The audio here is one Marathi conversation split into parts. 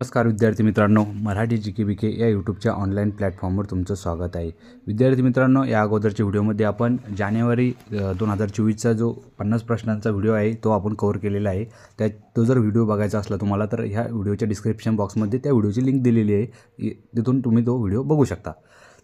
नमस्कार विद्यार्थी मित्रांनो मराठी जी के बी के या यूट्यूबच्या ऑनलाईन प्लॅटफॉर्मवर तुमचं स्वागत आहे. विद्यार्थी मित्रांनो या अगोदरच्या व्हिडिओमध्ये आपण जानेवारी दोन हजार चोवीसचा जो पन्नास प्रश्नांचा व्हिडिओ आहे तो आपण कवर केलेला आहे. त्या तो जर व्हिडिओ बघायचा असला तुम्हाला तर ह्या व्हिडिओच्या डिस्क्रिप्शन बॉक्समध्ये त्या व्हिडिओची लिंक दिलेली आहे. तिथून तुम्ही तो व्हिडिओ बघू शकता.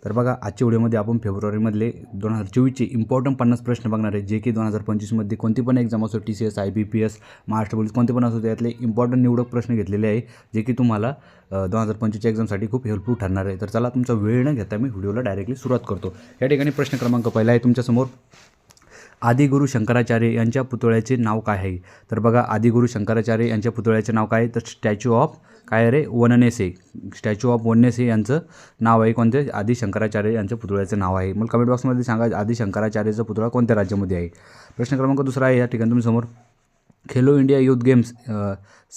तर बघा आजच्या व्हिडिओमध्ये आपण फेब्रुवारीमधले दोन हजार चोवीसचे इम्पॉर्टंट पन्नास प्रश्न बघणार आहे जे की दोन हजार पंचवीसमध्ये कोणती पण एक्झाम असो T C S I B P S Maharashtra police कोणते पण असो त्यातले इम्पॉर्टंट निवडक प्रश्न घेतलेले आहे जे की तुम्हाला दोन हजार पंचवीसच्या एक्झामसाठी खूप हेल्पफुल ठरणार आहे. तर चला तुमचा वेळ न घेता मी व्हिडिओला डायरेक्टली सुरुवात करतो. या ठिकाणी प्रश्न क्रमांक पहिला आहे तुमच्यासमोर. आदिगुरु शंकराचार्य यांच्या पुतळ्याचे नाव काय आहे? तर बघा आदिगुरु शंकराचार्य यांच्या पुतळ्याचे नाव काय आहे? तर स्टॅच्यू ऑफ काय रे? वननेसे. स्टॅच्यू ऑफ वननेसे यांचं नाव आहे कोणते? आदि शंकराचार्य यांच्या पुतळ्याचं नाव आहे. मला कमेंट बॉक्समध्ये सांगा आदि शंकराचार्याचा पुतळा कोणत्या राज्यामध्ये आहे? प्रश्न क्रमांक दुसरा आहे या ठिकाणी तुम्ही समोर. खेलो इंडिया युथ गेम्स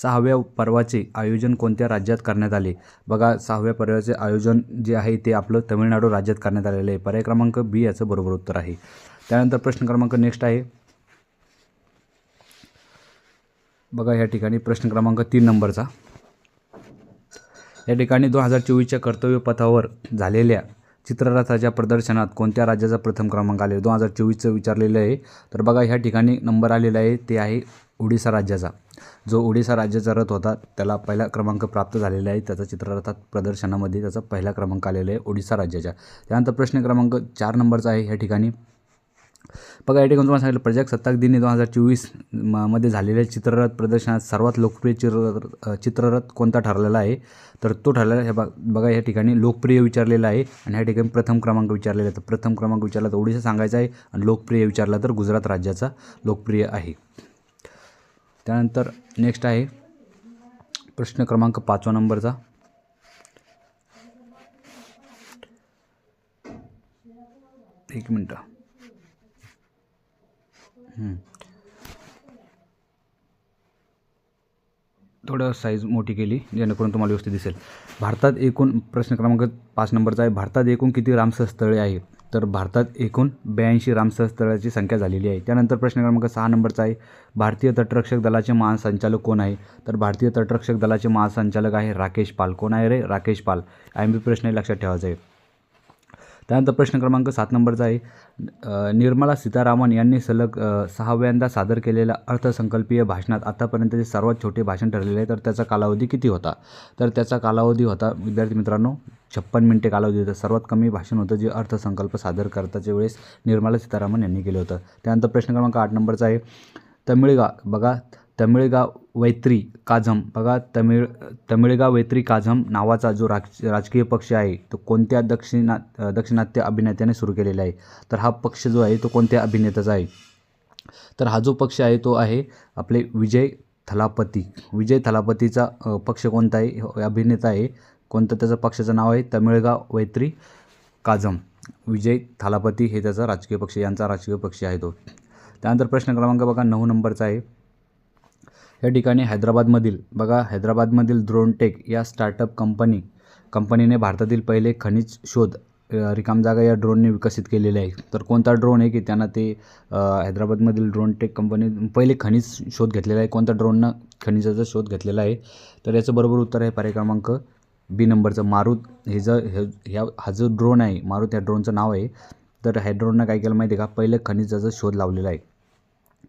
सहाव्या पर्वाचे आयोजन कोणत्या राज्यात करण्यात आले? बघा सहाव्या पर्वाचे आयोजन जे आहे ते आपलं तमिळनाडू राज्यात करण्यात आलेलं आहे. पर्याय क्रमांक बी याचं बरोबर उत्तर आहे. त्यानंतर प्रश्न क्रमांक नेक्स्ट आहे. बघा या ठिकाणी प्रश्न क्रमांक तीन नंबरचा. या ठिकाणी दोन हजार चोवीसच्या कर्तव्यपथावर झालेल्या चित्ररथाच्या प्रदर्शनात कोणत्या राज्याचा प्रथम क्रमांक आले दोन हजार चोवीसचं विचारलेलं आहे. तर बघा ह्या ठिकाणी नंबर आलेला आहे. ते आहे ओडिसा राज्याचा. जो ओडिसा राज्याचा रथ होता त्याला पहिला क्रमांक प्राप्त झालेला आहे. त्याचा चित्ररथात प्रदर्शनामध्ये त्याचा पहिला क्रमांक आलेला आहे ओडिसा राज्याच्या त्यानंतर प्रश्न क्रमांक चार नंबरचा आहे. ह्या ठिकाणी बघा या ठिकाणी तुम्हाला सांगितलं प्रजासत्ताक दिनी दोन हजार चोवीसमध्ये झालेल्या चित्ररथ प्रदर्शनात सर्वात लोकप्रिय चित्र चित्ररथ कोणता ठरलेला आहे? तर तो ठरलेला हे बघा या ठिकाणी लोकप्रिय विचारलेला आहे आणि ह्या ठिकाणी प्रथम क्रमांक विचारलेला आहे. तर प्रथम क्रमांक विचारला तर ओडिशा सांगायचा आहे आणि लोकप्रिय विचारला तर गुजरात राज्याचा लोकप्रिय आहे. त्यानंतर नेक्स्ट आहे प्रश्न क्रमांक पाचवा नंबरचा. एक मिनटं. थोडं साईज मोठी केली जेणेकरून तुम्हाला व्यवस्थित दिसेल. भारतात एकूण प्रश्न क्रमांक पाच नंबरचा आहे भारतात एकूण किती रामसर स्थळे आहे तर भारतात एकूण ब्याऐंशी रामसर स्थळाची संख्या झालेली आहे. त्यानंतर प्रश्न क्रमांक सहा नंबरचा आहे भारतीय तटरक्षक दलाचे महासंचालक कोण आहे? तर भारतीय तटरक्षक दलाचे महासंचालक आहे राकेश पाल. कोण आहे रे? Rakesh Pal. I M B प्रश्न हे लक्षात ठेवायचा आहे. त्यानंतर प्रश्न क्रमांक सात नंबरचा आहे निर्मला सीतारामन यांनी सलग सहाव्यांदा सादर केलेल्या अर्थसंकल्पीय भाषणात आतापर्यंतचे सर्वात छोटे भाषण ठरलेले आहे तर त्याचा कालावधी किती होता? तर त्याचा कालावधी होता विद्यार्थी मित्रांनो छप्पन मिनिटे कालावधी होता. सर्वात कमी भाषण होतं जे अर्थसंकल्प सादर करताच्या वेळेस निर्मला सीतारामन यांनी केलं होतं. त्यानंतर प्रश्न क्रमांक आठ नंबरचा आहे तमिळगा बघा तमिळगाव वैत्री काझम. बघा तमिळ तमिळगाव वैत्री काझम नावाचा जो राज राजकीय पक्ष आहे तो कोणत्या दक्षिणा दक्षिणात्य दाक्षिणात्य अभिनेत्याने सुरू केलेला आहे? तर हा पक्ष जो आहे तो कोणत्या अभिनेत्याचा आहे? तर हा जो पक्ष आहे तो आहे आपले विजय थलापती. विजय थलापतीचा पक्ष कोणता आहे? हो, अभिनेता आहे. कोणतं त्याचं पक्षाचं नाव आहे? तमिळगाव वैत्री काझम. विजय थालापती हे त्याचा राजकीय पक्ष यांचा राजकीय पक्ष आहे तो. त्यानंतर प्रश्न क्रमांक बघा नऊ नंबरचा आहे. या ठिकाणी हैदराबादमधील बघा हैदराबादमधील ड्रोनटेक या स्टार्टअप कंपनी कंपनीने भारतातील पहिले खनिज शोध रिकाम जागा या ड्रोनने विकसित केलेले आहे. तर कोणता ड्रोन आहे की त्यांना ते हैदराबादमधील हैदराबादमधील ड्रोनटेक कंपनी पहिले खनिज शोध घेतलेला आहे? कोणत्या ड्रोननं खनिजाचा शोध घेतलेला आहे? तर याचं बरोबर उत्तर आहे पर्याय क्रमांक बी नंबरचं. मारुत हे जर हे ह्या हा जो ड्रोन आहे मारुत या ड्रोनचं नाव आहे. तर ह्या ड्रोननं काय केलं माहिती आहे का? पहिलं खनिजाचा शोध लावलेला आहे.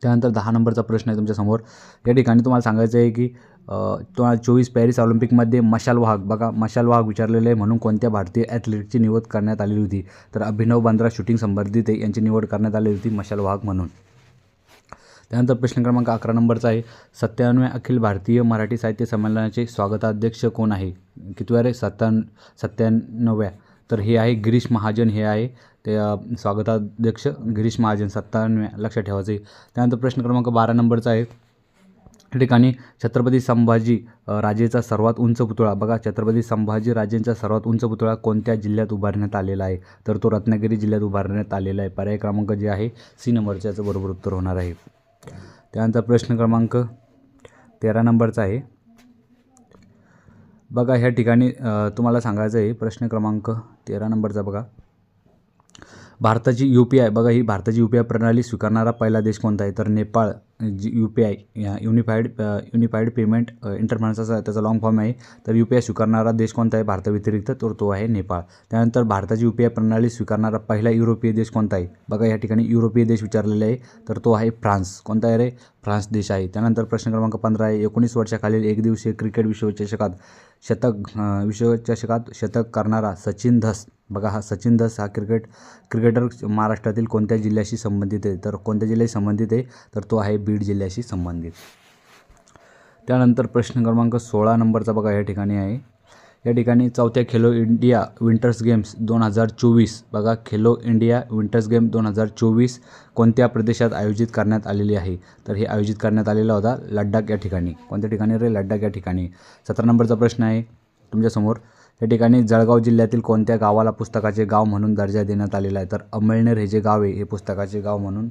त्यानंतर दहा नंबरचा प्रश्न आहे तुमच्यासमोर या ठिकाणी तुम्हाला सांगायचं आहे की तुम्हाला चोवीस पॅरिस ऑलिम्पिकमध्ये मशाल वाहक बघा मशाल वाहक विचारलेले आहे म्हणून कोणत्या भारतीय ॲथलीटची निवड करण्यात आलेली होती? तर अभिनव बांद्रा शूटिंग संबंधित आहे यांची निवड करण्यात आलेली होती मशाल वाहक म्हणून. त्यानंतर प्रश्न क्रमांक अकरा नंबरचा आहे सत्त्याण्णव्या अखिल भारतीय मराठी साहित्य संमेलनाचे स्वागताध्यक्ष कोण आहे? कितव्या रे? सत्त्याण्ण सत्त्याण्णव्या. तर हे आहे गिरीश महाजन हे आहे ते स्वागताध्यक्ष गिरीश महाजन सत्तावन्न लक्षात ठेवायचं त्यानंतर प्रश्न क्रमांक बारा नंबरचा आहे. या ठिकाणी छत्रपती संभाजी राजेचा सर्वात उंच पुतळा. बघा छत्रपती संभाजी राजेंचा सर्वात उंच पुतळा कोणत्या जिल्ह्यात उभारण्यात आलेला आहे? तर तो रत्नागिरी जिल्ह्यात उभारण्यात आलेला आहे. पर्याय क्रमांक जे आहे सी नंबरचे याचं बरोबर उत्तर होणार आहे. त्यानंतर प्रश्न क्रमांक तेरा नंबरचा आहे. बघा ह्या ठिकाणी तुम्हाला सांगायचं आहे प्रश्न क्रमांक तेरा नंबरचा बघा. भारताची यू पी आय बघा ही भारताची यू पी आय प्रणाली स्वीकारणारा पहिला देश कोणता आहे? तर नेपाळ जी U P I unified unified payment इंटरफरन्सचा त्याचा लॉंग फॉर्म आहे. तर यू पी आय स्वीकारणारा देश कोणता आहे? भारताव्यतिरिक्त तर तो आहे नेपाळ. त्यानंतर भारताची यू पी आय प्रणाली स्वीकारणारा पहिला युरोपीय देश कोणता आहे? बघा या ठिकाणी युरोपीय देश विचारलेला आहे तर तो आहे फ्रान्स. कोणता आहे रे? फ्रान्स देश आहे. त्यानंतर प्रश्न क्रमांक पंधरा आहे एकोणीस वर्षाखालील एक दिवसीय क्रिकेट विश्वचषकात शतक विश्वचषकात शतक करणारा सचिन धस. बघा हा सचिन धस हा क्रिकेट क्रिकेटर महाराष्ट्रातील कोणत्या जिल्ह्याशी संबंधित आहे? तर कोणत्या जिल्ह्याशी संबंधित आहे? तर तो आहे बीड जिल्ह्याशी संबंधित. त्यानंतर प्रश्न क्रमांक सोळा नंबरचा बघा या ठिकाणी आहे. या ठिकाणी चौथ्या खेलो इंडिया विंटर्स गेम्स दोन हजार चोवीस. बघा खेलो इंडिया विंटर्स गेम दोन हजार चोवीस कोणत्या प्रदेशात आयोजित करण्यात आलेली आहे? तर हे आयोजित करण्यात आलेला होता लड्डाख या ठिकाणी. कोणत्या ठिकाणी? रे लड्डाख या ठिकाणी. सतरा नंबरचा प्रश्न आहे तुमच्यासमोर या ठिकाणी जळगाव जिल्ह्यातील कोणत्या गावाला पुस्तकाचे गाव म्हणून दर्जा देण्यात आलेला आहे? तर अमळनेर हे जे गाव आहे हे पुस्तकाचे गाव म्हणून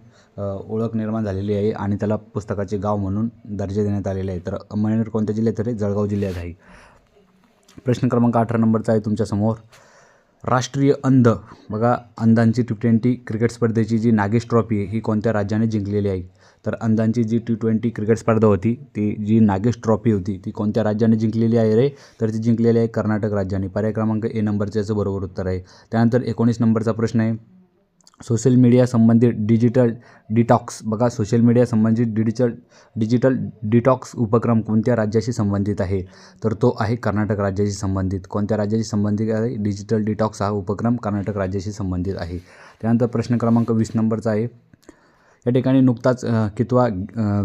ओळख निर्माण झालेली आहे आणि त्याला पुस्तकाचे गाव म्हणून दर्जा देण्यात आलेला आहे. तर अमळनेर कोणत्या जिल्ह्यात आहे? जळगाव जिल्ह्यात आहे. प्रश्न क्रमांक अठरा नंबरचा आहे तुमच्यासमोर. राष्ट्रीय अंध. बघा अंधांची टी ट्वेंटी क्रिकेट स्पर्धेची जी नागेश ट्रॉफी आहे ही कोणत्या राज्याने जिंकलेली आहे? तर अंधांची जी टी ट्वेंटी क्रिकेट स्पर्धा होती ती जी नागेश ट्रॉफी होती ती कोणत्या राज्याने जिंकलेली आहे रे? तर ती जिंकलेली आहे कर्नाटक राज्याने. पर्याय क्रमांक ए नंबरचं याचं बरोबर उत्तर आहे. त्यानंतर एकोणीस नंबरचा प्रश्न आहे. सोशल मीडिया संबंधित डिजिटल डिटॉक्स. बघा सोशल मीडिया संबंधित डिजिटल डिजिटल डिटॉक्स उपक्रम कोणत्या राज्याशी संबंधित आहे? तर तो आहे कर्नाटक राज्याशी संबंधित. कोणत्या राज्याशी संबंधित आहे? डिजिटल डिटॉक्स हा उपक्रम कर्नाटक राज्याशी संबंधित आहे. त्यानंतर प्रश्न क्रमांक वीस नंबरचा आहे. या ठिकाणी नुकताच कितवा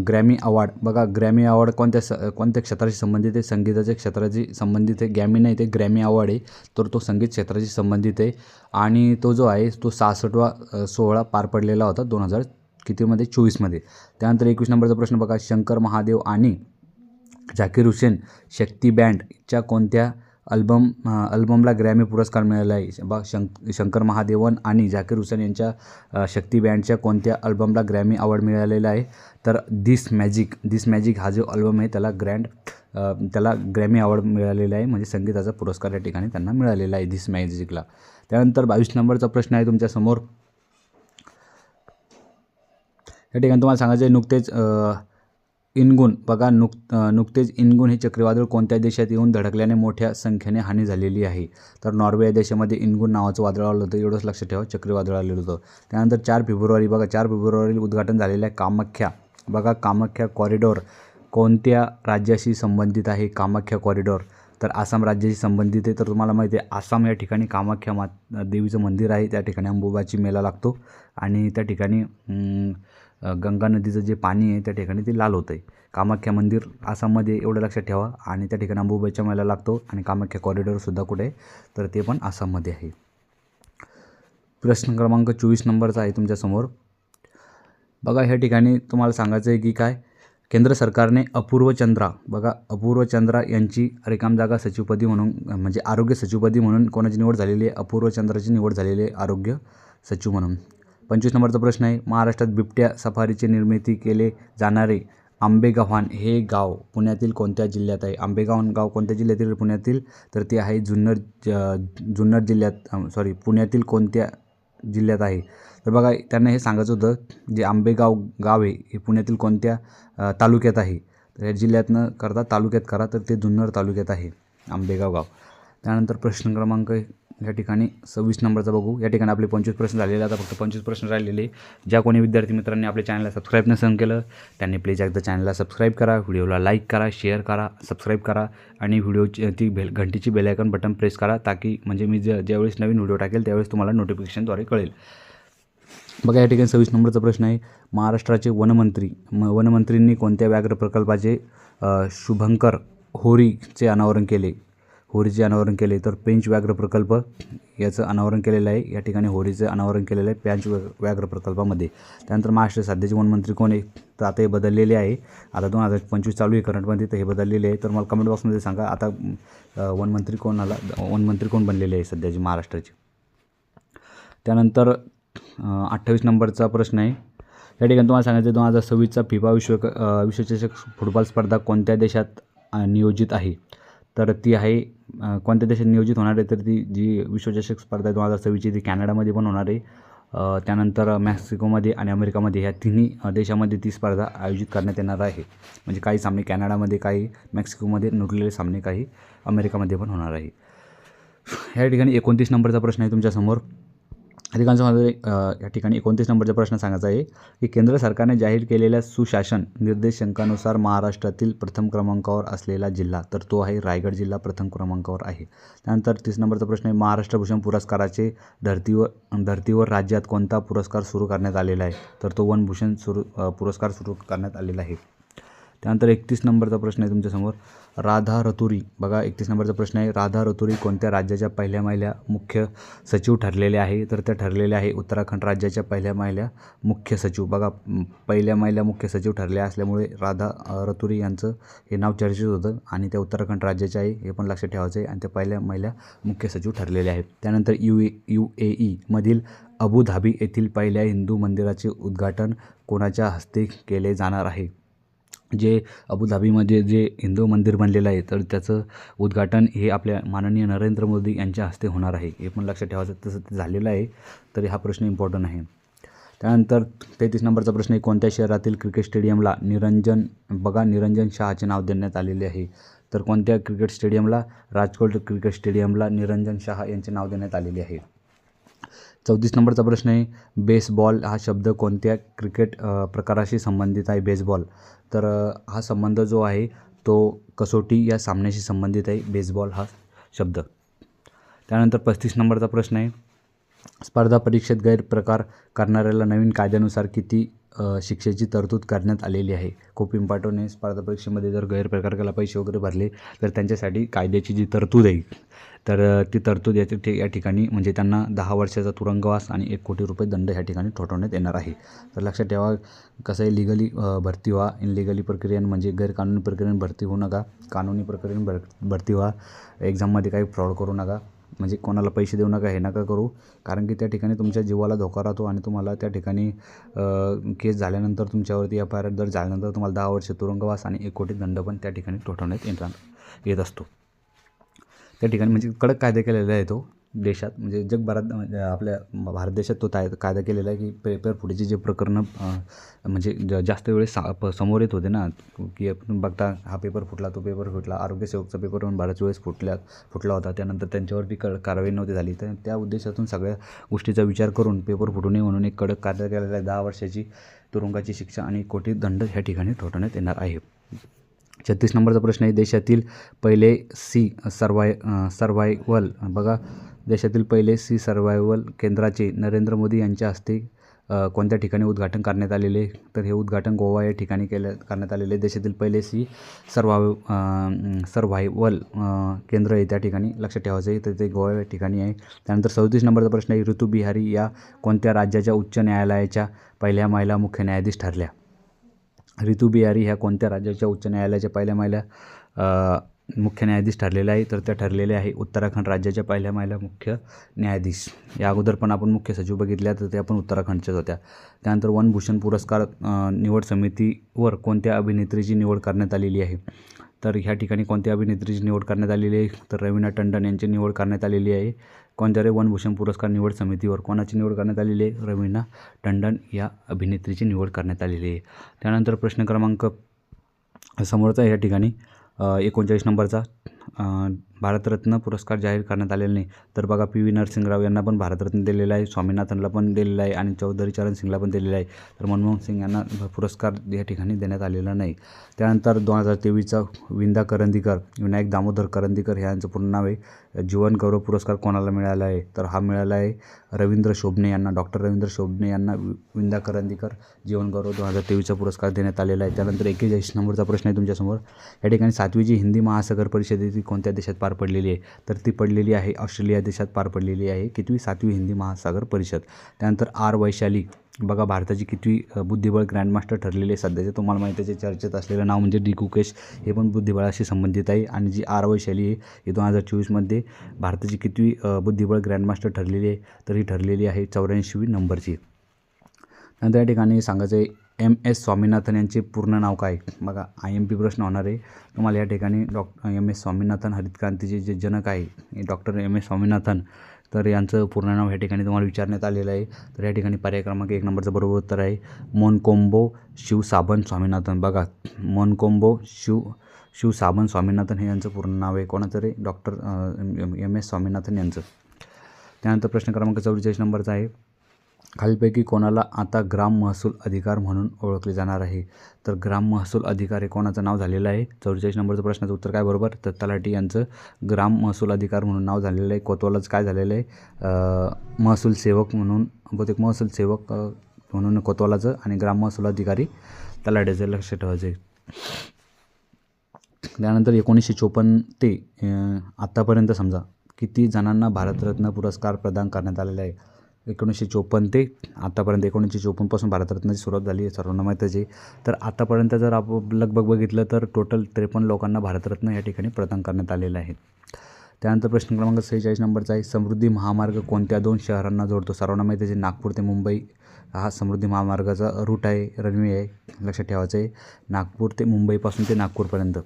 ग्रॅमी अवॉर्ड बघा ग्रॅमी अवॉर्ड कोणत्या स कोणत्या क्षेत्राशी संबंधित आहे? संगीताच्या क्षेत्राशी संबंधित आहे. ग्रॅमी नाही ते ग्रॅमी अवॉर्ड आहे. तर तो संगीत क्षेत्राशी संबंधित आहे. आणि तो जो आहे तो सहासष्टवा सोहळा पार पडलेला होता दोन हजार कितीमध्ये? चोवीसमध्ये. त्यानंतर एकवीस नंबरचा प्रश्न बघा. शंकर महादेव आणि झाकीर हुसेन शक्ती बँडच्या कोणत्या अल्बम अल्बमला ग्रॅमी पुरस्कार मिळाला आहे. बा शंक शंकर महादेवन आणि झाकीर हुसेन यांच्या शक्ती बँडच्या कोणत्या अल्बमला ग्रॅमी अवॉर्ड मिळालेला आहे? तर दिस मॅजिक दिस मॅजिक हा जो अल्बम आहे त्याला ग्रँड त्याला ग्रॅमी अवॉर्ड मिळालेला आहे. म्हणजे संगीताचा पुरस्कार या ठिकाणी त्यांना मिळालेला आहे दिस मॅजिकला. त्यानंतर बावीस नंबरचा प्रश्न आहे तुमच्यासमोर या ठिकाणी तुम्हाला सांगायचं आहे नुकतेच इनगुन. बघा नुक नुकतेच इनगुन हे चक्रीवादळ कोणत्या देशात येऊन धडकल्याने मोठ्या संख्येने हानी झालेली आहे? तर नॉर्वे या देशामध्ये इनगुन नावाचं वादळ आलं होतं एवढंच लक्षात ठेवा चक्रीवादळ आलेलं होतं. त्यानंतर चार फेब्रुवारी बघा चार फेब्रुवारी उद्घाटन झालेलं आहे कामाख्या बघा कामाख्या कॉरिडॉर कोणत्या राज्याशी संबंधित आहे? कामाख्या कॉरिडॉर. तर आसाम राज्याशी संबंधित आहे तर तुम्हाला माहिती आहे आसाम या ठिकाणी कामाख्या मा देवीचं मंदिर आहे त्या ठिकाणी अंबुबाची मेला लागतो. आणि त्या ठिकाणी गंगा नदीचं जे पाणी आहे त्या ठिकाणी ते लाल होतं आहे कामाख्या मंदिर आसाममध्ये एवढं लक्षात ठेवा आणि त्या ठिकाणी अंबुबाईच्या मेला लागतो आणि कामाख्या कॉरिडॉरसुद्धा कुठे आहे? तर ते पण आसाममध्ये आहे. प्रश्न क्रमांक चोवीस नंबरचा आहे तुमच्यासमोर. बघा ह्या ठिकाणी तुम्हाला सांगायचं आहे की काय? केंद्र सरकारने अपूर्व चंद्रा बघा अपूर्व चंद्रा यांची रिकाम जागा सचिवपदी म्हणून म्हणजे आरोग्य सचिवपदी म्हणून कोणाची निवड झालेली आहे? अपूर्व चंद्राची निवड झालेली आहे आरोग्य सचिव म्हणून. पंचवीस नंबरचा प्रश्न आहे महाराष्ट्रात बिबट्या सफारीची निर्मिती केले जाणारे आंबेगव्हाण हे गाव पुण्यातील कोणत्या जिल्ह्यात आहे? आंबेगव्हाण गाव कोणत्या जिल्ह्यातील? पुण्यातील. तर ते आहे जुन्नर ज- जुन्नर जिल्ह्यात सॉरी पुण्यातील कोणत्या जिल्ह्यात आहे? तर बघा त्यांना हे सांगायचं होतं जे आंबेगाव गाव आहे हे पुण्यातील कोणत्या तालुक्यात आहे? तर या जिल्ह्यातनं करता तालुक्यात करा तर ते जुन्नर तालुक्यात आहे आंबेगाव गाव. त्यानंतर प्रश्न क्रमांक या ठिकाणी सव्वीस नंबरचा बघू. या ठिकाणी आपले पंचवीस प्रश्न झालेले आता फक्त पंचवीस प्रश्न राहिलेले ज्या कोणी विद्यार्थी मित्रांनी आपल्या चॅनलला सबस्क्राईब नसेल केलं त्यांनी प्लीज एकदा चॅनलला सबस्क्राईब करा व्हिडिओला लाईक करा शेअर करा सबस्क्राईब करा आणि व्हिडिओची ती बेल घंटीची बेलायकन बटन प्रेस करा ताकी म्हणजे मी ज्या ज्यावेळेस नवीन व्हिडिओ टाकेल त्यावेळेस तुम्हाला नोटिफिकेशनद्वारे कळेल. बघा या ठिकाणी सव्वीस नंबरचा प्रश्न आहे. महाराष्ट्राचे वनमंत्री म वनमंत्रींनी कोणत्या व्याघ्र प्रकल्पाचे शुभंकर होरीचे अनावरण केले? होरीचे अनावरण केले तर पेंच व्याघ्र प्रकल्प याचं अनावरण केलेलं आहे. या ठिकाणी होरीचं अनावरण केलेलं आहे पेंच व्याघ्र प्रकल्पामध्ये. त्यानंतर महाराष्ट्र सध्याचे वनमंत्री कोण आहे? तर आता हे बदललेले आहे. आता दोन हजार पंचवीस चालू आहे करंटमध्ये तर हे बदललेले आहे. तर मला कमेंट बॉक्समध्ये सांगा आता वनमंत्री कोण आला वनमंत्री कोण बनलेले आहे सध्याचे महाराष्ट्राचे? त्यानंतर अठ्ठावीस नंबरचा प्रश्न आहे. या ठिकाणी तुम्हाला सांगायचं दोन हजार सव्वीसचा फिफा विश्व विश्वचषक फुटबॉल स्पर्धा कोणत्या देशात नियोजित आहे? तर ती आहे कोणत्या देशात नियोजित होणार आहे तर ती जी विश्वचषक स्पर्धा आहे दोन हजार सव्वीसची ती कॅनडामध्ये पण होणार आहे. त्यानंतर मेक्सिकोमध्ये आणि अमेरिकामध्ये ह्या तिन्ही देशामध्ये ती स्पर्धा आयोजित करण्यात येणार आहे. म्हणजे काही सामने कॅनडामध्ये काही मेक्सिकोमध्ये आणि सामने काही अमेरिकामध्ये पण होणार आहे. ह्या ठिकाणी एकोणतीस नंबरचा प्रश्न आहे तुमच्यासमोर. अधिकांशामध्ये या ठिकाणी एकोणतीस नंबरचा प्रश्न सांगायचा आहे की केंद्र सरकारने जाहीर केलेल्या सुशासन निर्देशांकानुसार महाराष्ट्रातील प्रथम क्रमांकावर असलेला जिल्हा तर तो आहे रायगड जिल्हा प्रथम क्रमांकावर आहे. त्यानंतर तीस नंबरचा प्रश्न आहे महाराष्ट्र भूषण पुरस्काराचे धर्तीवर धर्तीवर राज्यात कोणता पुरस्कार सुरू करण्यात आलेला आहे? तर तो वनभूषण सुरू पुरस्कार सुरू करण्यात आलेला आहे. त्यानंतर एकतीस नंबरचा प्रश्न आहे तुमच्यासमोर. राधा रतुरी. बघा एकतीस नंबरचा प्रश्न आहे. राधा रतुरी कोणत्या राज्याच्या पहिल्या महिला मुख्य सचिव ठरलेल्या आहे? तर त्या ठरलेल्या आहे उत्तराखंड राज्याच्या पहिल्या महिला मुख्य सचिव. बघा पहिल्या महिला मुख्य सचिव ठरल्या असल्यामुळे राधा रतुरी यांचं हे नाव चर्चेत होतं आणि त्या उत्तराखंड राज्याचे आहे हे पण लक्षात ठेवायचं आहे. आणि त्या पहिल्या महिला मुख्य सचिव ठरलेल्या आहेत. त्यानंतर यू ए यू ए ईमधील अबुधाबी येथील पहिल्या हिंदू मंदिराचे उद्घाटन कोणाच्या हस्ते केले जाणार आहे? जे अबुधाबीमध्ये जे हिंदू मंदिर बनलेलं आहे तर त्याचं उद्घाटन हे आपल्या माननीय नरेंद्र मोदी यांच्या हस्ते होणार आहे. हे पण लक्षात ठेवायचं तसं ते झालेलं आहे तरी हा प्रश्न इम्पॉर्टंट आहे. त्यानंतर तेहतीस नंबरचा प्रश्न आहे कोणत्या शहरातील क्रिकेट स्टेडियमला निरंजन बघा निरंजन शहाचे नाव देण्यात आलेले आहे? तर कोणत्या क्रिकेट स्टेडियमला राजकोट क्रिकेट स्टेडियमला निरंजन शहा यांचे नाव देण्यात आलेले आहे? चौतीस नंबरचा प्रश्न आहे बेसबॉल हा शब्द कोणत्या क्रिकेट प्रकाराशी संबंधित आहे बेसबॉल तर हा संबंध जो आहे तो कसोटी या सामन्याशी संबंधित आहे बेसबॉल हा शब्द. त्यानंतर पस्तीस नंबरचा प्रश्न आहे स्पर्धा परीक्षेत गैरप्रकार करणाऱ्याला नवीन कायद्यानुसार किती शिक्षेची तरतूद करण्यात आलेली आहे. खूप इम्पॉर्टंट स्पर्धा परीक्षेमध्ये जर गैरप्रकार केला पैसे वगैरे भरले तर त्यांच्यासाठी कायद्याची जी तरतूद आहे तर ती तरतूद याच्या ठे या ठिकाणी म्हणजे त्यांना दहा वर्षाचा तुरुंगवास आणि एक कोटी रुपये दंड ह्या ठिकाणी ठोठवण्यात येणार आहे. तर लक्षात ठेवा कसं आहे लिगली भरती व्हा. इनलिगली प्रक्रियेन म्हणजे गैरकानूनी प्रक्रियेने भरती होऊ नका. कानूनी प्रक्रियेने भर भरती व्हा. एक्झाममध्ये काही फ्रॉड करू नका. म्हणजे कोणाला पैसे देऊ नका हे नका करू. कारण की त्या ठिकाणी तुमच्या जीवाला धोका राहतो आणि तुम्हाला त्या ठिकाणी केस झाल्यानंतर तुमच्यावरती एफ आय आर दर झाल्यानंतर तुम्हाला दहा वर्ष तुरुंगवास आणि एक कोटी दंड पण त्या ठिकाणी ठोठवण्यात येणार येत असतो. त्या ठिकाणी म्हणजे कडक कायदे केलेला आहे तो हो. देशात म्हणजे जगभरात म्हणजे आपल्या भारत देशात तो ताय कायदा केलेला आहे की पेपर फुटीचे जे प्रकरणं म्हणजे ज जास्त वेळेस सा प समोर येत होते ना की आपण बघता हा पेपर फुटला तो पेपर फुटला आरोग्यसेवकचा पेपर पण बऱ्याच वेळेस फुटल्या फुटला होता. त्यानंतर त्यांच्यावरती क कारवाई नव्हती झाली. तर त्या उद्देशातून सगळ्या गोष्टीचा विचार करून पेपर फुटू नये म्हणून एक कडक कायदा केलेला आहे. दहा वर्षाची तुरुंगाची शिक्षा आणि कोटी दंड ह्या ठिकाणी ठोठवण्यात येणार आहे. छत्तीस नंबरचा प्रश्न आहे देशातील पहिले सी सर्वाय सर्वायवल. बघा देशातील पहिले सी सर्व्हायवल केंद्राचे नरेंद्र मोदी यांच्या हस्ते कोणत्या ठिकाणी उद्घाटन करण्यात आलेले? तर हे उद्घाटन गोवा या ठिकाणी केल्या करण्यात आलेले. देशातील पहिले सी सर्वाय सर्व्हायवल केंद्र आहे त्या ठिकाणी. लक्षात ठेवायचं आहे तर ते गोवा या ठिकाणी आहे. त्यानंतर चौतीस नंबरचा प्रश्न आहे ऋतू बिहारी या कोणत्या राज्याच्या उच्च न्यायालयाच्या पहिल्या महिला मुख्य न्यायाधीश ठरल्या? ऋतू बिहारी ह्या कोणत्या राज्याच्या उच्च न्यायालयाच्या पहिल्या महिला मुख्य न्यायाधीश ठरलेले आहे तर त्या ठरलेल्या आहे उत्तराखंड राज्याच्या पहिल्या महिला मुख्य न्यायाधीश. या अगोदर पण आपण मुख्य सचिव बघितल्या तर त्या पण उत्तराखंडच्याच होत्या. त्यानंतर वनभूषण पुरस्कार निवड समितीवर कोणत्या अभिनेत्रीची निवड करण्यात आलेली आहे? तर ह्या ठिकाणी कोणत्या अभिनेत्रीची निवड करण्यात आलेली आहे? तर रवीना टंडन यांची निवड करण्यात आलेली आहे. कोणत्या रे? वनभूषण पुरस्कार निवड समितीवर कोणाची निवड करण्यात आलेली आहे? रवीना टंडन या अभिनेत्रीची निवड करण्यात आलेली आहे. त्यानंतर प्रश्न क्रमांक समोरचा या ठिकाणी. एकोणचाळीस नंबरचा. भारतरत्न पुरस्कार जाहीर करण्यात आलेला नाही. तर बघा पी व्ही नरसिंगराव यांना पण भारतरत्न दिलेला आहे. स्वामीनाथनला पण दिलेला आहे. आणि चौधरी चरण सिंगला पण दिलेला आहे. तर मनमोहन सिंग यांना पुरस्कार या ठिकाणी देण्यात आलेला नाही. त्यानंतर दोन हजार तेवीसचा विंदा करंदीकर विनायक दामोदर करंदीकर ह्यांचं पूर्ण नाव आहे. जीवन गौरव पुरस्कार कोणाला मिळाला आहे? तर हा मिळाला आहे रवींद्र शोभणे यांना. डॉक्टर रवींद्र शोभणे यांना विंदा करंदीकर जीवन गौरव दोन हजार तेवीसचा पुरस्कार देण्यात आलेला आहे. त्यानंतर एकेचाळीस नंबरचा प्रश्न आहे तुमच्यासमोर. या ठिकाणी सातवी जी हिंदी महासागर परिषदेची कोणत्या देशात पार पडलेली आहे? तर ती पडलेली आहे ऑस्ट्रेलिया देशात पार पडलेली आहे. कितवी? सातवी हिंदी महासागर परिषद. त्यानंतर आर वैशाली बघा भारताची किती बुद्धिबळ ग्रँडमास्टर ठरलेले आहे सध्याचे तुम्हाला माहिती आहे त्याचे चर्चेत असलेलं नाव म्हणजे डी कुकेश हे पण बुद्धिबळाशी संबंधित आहे. आणि जी आर शैली आहे ही दोन हजार चोवीसमध्ये भारताची किती बुद्धिबळ ग्रँडमास्टर ठरलेली आहे तर ही ठरलेली आहे चौऱ्याऐंशीवी नंबरची. नंतर या ठिकाणी सांगायचं आहे एम एस स्वामीनाथन यांचे पूर्ण नाव काय? बघा आय एम पी प्रश्न होणार आहे. तुम्हाला या ठिकाणी डॉक्टर एम एस स्वामीनाथन हरित क्रांतीचे जे जनक आहे डॉक्टर एम एस स्वामीनाथन तर यांचं पूर्ण नाव ह्या ठिकाणी तुम्हाला विचारण्यात आलेलं आहे. तर या ठिकाणी पर्याय क्रमांक एक नंबरचं बरोबर उत्तर आहे. मोनकोंबो शिव साबण स्वामीनाथन. बघा मोनकोंबो शिव शिव साबण स्वामीनाथन हे यांचं पूर्ण नाव आहे. कोणातरी डॉक्टर एम एस स्वामीनाथन यांचं. त्यानंतर प्रश्न क्रमांक चौवेचाळीस नंबरचा आहे. खालीलपैकी कोणाला आता ग्राम महसूल अधिकार म्हणून ओळखले जाणार आहे? तर ग्राम महसूल अधिकारी कोणाचं नाव झालेलं आहे? चौवेचाळीस नंबरचं प्रश्नाचं उत्तर काय बरोबर? तर तलाठी यांचं ग्राम महसूल अधिकार म्हणून नाव झालेलं आहे. कोतवालाच काय झालेलं आहे? महसूल सेवक म्हणून बहुतेक महसूल सेवक म्हणून कोतवालाचं आणि ग्राम महसूल अधिकारी तलाठ्याचं लक्ष ठेवायचं त्यानंतर एकोणीसशे चोपन्न ते आत्तापर्यंत समजा किती जणांना भारतरत्न पुरस्कार प्रदान करण्यात आलेला आहे? एकोणीसशे चोपन्न ते आत्तापर्यंत एकोणीसशे चोपन्नपासून भारतरत्नाची सुरुवात झाली आहे सर्वांना माहीतच आहे. तर आत्तापर्यंत जर आपण लगभग बघितलं तर टोटल त्रेपन्न लोकांना भारतरत्न या ठिकाणी प्रदान करण्यात आलेलं आहे. त्यानंतर प्रश्न क्रमांक सेहेचाळीस नंबरचा आहे समृद्धी महामार्ग कोणत्या दोन शहरांना जोडतो? सर्वांना माहिती आहे नागपूर ते मुंबई हा समृद्धी महामार्गाचा रूट आहे रनवे आहे लक्षात ठेवायचं आहे. नागपूर ते मुंबईपासून ते नागपूरपर्यंत.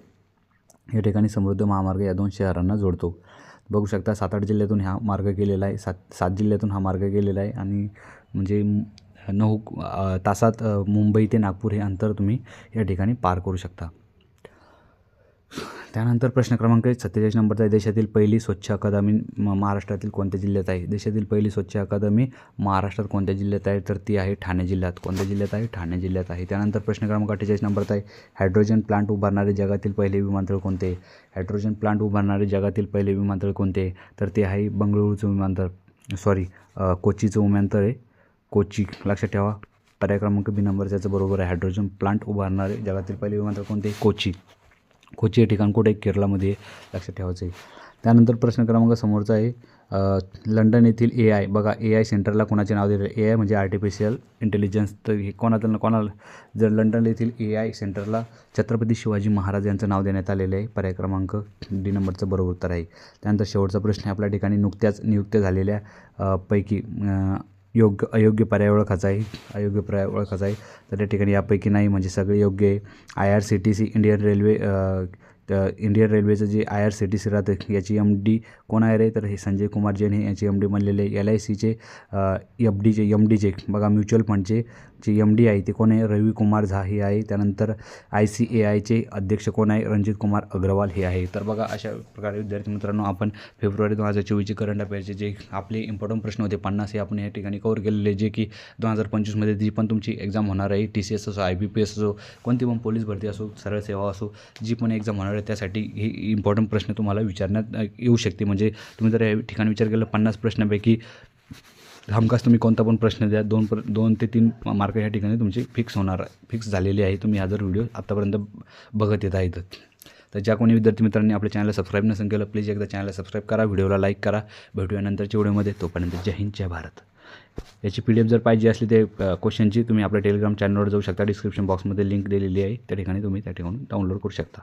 या ठिकाणी समृद्ध महामार्ग या दोन शहरांना जोडतो. बघू शकता सात आठ जिल्ह्यातून हा मार्ग गेलेला आहे सात सात जिल्ह्यातून हा मार्ग गेलेला आहे आणि म्हणजे नऊ तासात मुंबई ते नागपूर हे अंतर तुम्ही या ठिकाणी पार करू शकता. त्यानंतर प्रश्न क्रमांक सत्तेचाळीस नंबरचा आहे. देशातील पहिली स्वच्छ अकादमी म- महाराष्ट्रातील कोणत्या जिल्ह्यात आहे? देशातील पहिली स्वच्छ अकादमी महाराष्ट्रात कोणत्या जिल्ह्यात आहे? तर ती आहे ठाणे जिल्ह्यात. कोणत्या जिल्ह्यात आहे? ठाणे जिल्ह्यात आहे. त्यानंतर प्रश्न क्रमांक अठ्ठेचाळीस नंबरचा आहे. हायड्रोजन प्लांट उभारणारे जगातील पहिले विमानतळ कोणते? हायड्रोजन प्लांट उभारणारे जगातील पहिले विमानतळ कोणते? तर ते आहे बंगळुरूचं विमानतळ. सॉरी कोचीचं विमानतळ आहे. कोची लक्षात ठेवा. पर्याय क्रमांक बी नंबर त्याचं बरोबर आहे. हायड्रोजन प्लांट उभारणारे जगातील पहिले विमानतळ कोणते? कोची कोची हे ठिकाण कुठे? आहे? केरळामध्ये लक्षात ठेवायचं आहे. त्यानंतर प्रश्न क्रमांक समोरचा आहे. लंडन येथील ए आय बघा ए आय सेंटरला कोणाचे नाव दिले ए आय म्हणजे आर्टिफिशियल इंटेलिजन्स तर हे कोणाचं कोणाला जर लंडन येथील ए आय सेंटरला छत्रपती शिवाजी महाराज यांचं नाव देण्यात आलेलं आहे पर्याय क्रमांक डी नंबरचं बरोबर उत्तर आहे. त्यानंतर शेवटचा प्रश्न आहे. आपल्या ठिकाणी नुकत्याच नियुक्त झालेल्या पैकी योग्य अयोग्य पर्याय ओळखायचा आहे अयोग्य पर्याय ओळखायचा आहे. तर त्या ठिकाणी यापैकी नाही म्हणजे सगळे योग्य आहे. I R C T C Indian railway Indian रेल्वेचं जे I R C T C राहतं याची एम डी कोण आहे रे? तर हे संजय कुमार जैन हे याची एम डी बनलेले एल आय सीचे एफ डीचे एम डीचे बघा म्युच्युअल फंडचे जी एम डी आहे ते कोण आहे? रवी कुमार झा हे आहे. त्यानंतर आय सी ए आयचे अध्यक्ष कोण आहे? रणजित कुमार अग्रवाल हे आहे. तर बघा अशा प्रकारे विद्यार्थी मित्रांनो आपण फेब्रुवारी दोन हजार चोवीसचे करंट अफेअरचे जे आपले इम्पॉर्टंट प्रश्न होते पन्नास हे आपण या ठिकाणी कवर केलेले जे की दोन हजार पंचवीसमध्ये जी पण तुमची एक्झाम होणार आहे टी सी एस असो आय बी पी एस असो कोणती पण पोलीस भरती असो सरळ सेवा असो जी पण एक्झाम होणार आहे त्यासाठी हे इम्पॉर्टंट प्रश्न तुम्हाला विचारण्यात येऊ शकते. म्हणजे तुम्ही जर या ठिकाणी विचार केला पन्नास प्रश्नापैकी हमखास तुम्ही कोणता पण प्रश्न द्या दोन प्र दोन ते तीन मार्क या ठिकाणी तुमची फिक्स होणार फिक्स झालेली आहे. तुम्ही हा जर व्हिडिओ आत्तापर्यंत बघत येत आहेत. तर ज्या कोणी विद्यार्थी मित्रांनी आपल्या चॅनलला सबस्क्राईब नसेल केलं प्लीज एकदा चॅनलला सबस्क्राईब करा. व्हिडिओला लाईक करा. भेटूया नंतरच्या व्हिडिओमध्ये तोपर्यंत जय हिंद जय भारत. याची पी डी एफ जर पाहिजे असली ते क्वेश्चनची तुम्ही आपल्या टेलिग्राम चॅनलवर जाऊ शकता. डिस्क्रिप्शन बॉक्समध्ये लिंक दिलेली आहे. त्या ठिकाणी तुम्ही त्या ठिकाणी डाउनलोड करू शकता.